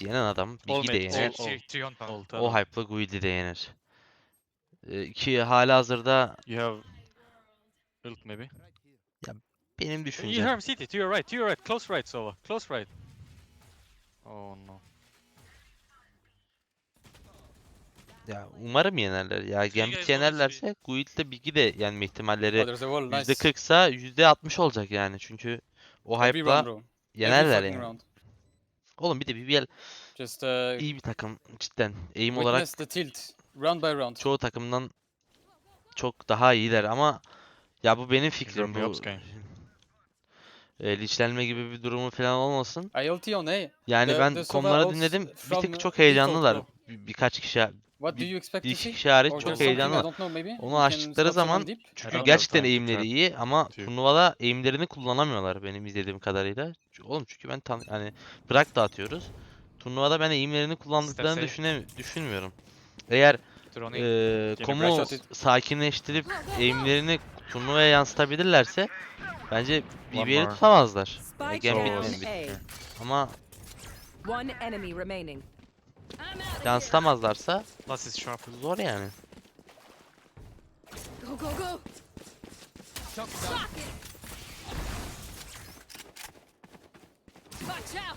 yenen adam Big'i de mid, yener. all, three, three on tower. All O hype'la Guild'i de yener. Ee, ki hala hazırda You have ult maybe. benim You düşüncem. him CT, to your right, to your right, close right, Sova, close right. Oh no. Ya umarım yenerler. Ya guys Gambit don't yenerlerse Guild'le Big'i de yenme ihtimalleri Oh, there's a wall. Nice. %40 sa %60 olacak yani. Çünkü o Every round, hype'la bro. Every yenerler fucking yani. round. Oğlum bir de BBL Just uh, iyi bir takım cidden. Aim olarak witness the tilt. Round by round. çoğu takımdan çok daha iyiler ama ya bu benim fikrim. Bu up, Sky. e, linçlenme gibi bir durumu falan olmasın. ILT on A. Yani The- ben the Sova konuları outs dinledim. Bir from tık çok heyecanlılar. Bir- birkaç kişi What do you expect to see? hariç Or çok just something I heyecanlılar. don't know, maybe? Onu You can açtıkları stop zaman deep? çünkü gerçekten eğimleri iyi ama Tüh. turnuvada eğimlerini kullanamıyorlar benim izlediğim kadarıyla. Oğlum çünkü ben tam hani bırak da atıyoruz. Turnuvada ben eğimlerini kullandıklarını Steps'e- düşüne, düşünmüyorum. Eğer Drone eee Yine komu sakinleştirip eğimlerini turnuvaya yansıtabilirlerse bence One BBL'i more. tutamazlar. Spike down. A. Ama One enemy remaining. Yansıtamazlarsa Last is sharp. zor yani. Go go go. Watch out.